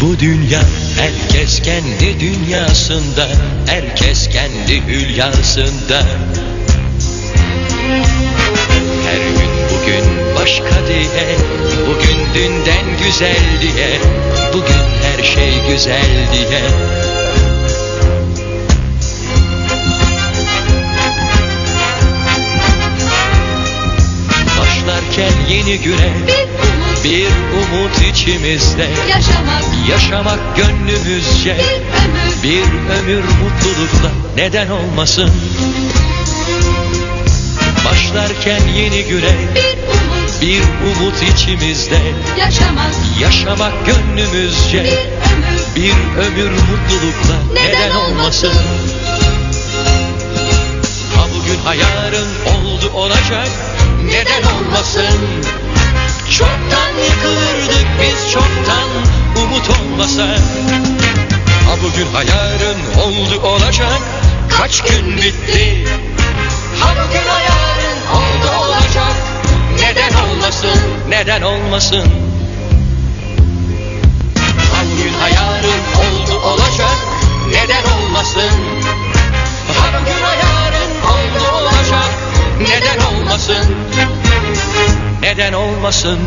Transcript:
Bu dünya herkes kendi dünyasında Herkes kendi hülyasında. Her gün bugün başka diye Bugün dünden güzel diye Bugün her şey güzel diye. Başlarken yeni güne Bir umut Bir içimizde. Yaşamak. Yaşamak gönlümüzce. Bir ömür. Bir ömür mutlulukla. Neden olmasın? Başlarken yeni güne. Bir umut. Bir umut içimizde. Yaşamak. Yaşamak bir gönlümüzce ömür. Bir ömür mutlulukla. Neden olmasın? Ha bugün ha yarın oldu olacak. Neden olmasın? Çoktan yıkılırdık Olmasa Ha bugün ha oldu olacak. Kaç gün bitti? Ha bugün ha oldu olacak. Neden olmasın Neden olmasın? Ha bugün ha oldu olacak. Neden olmasın? Ha bugün ha oldu olacak. Neden olmasın? Neden olmasın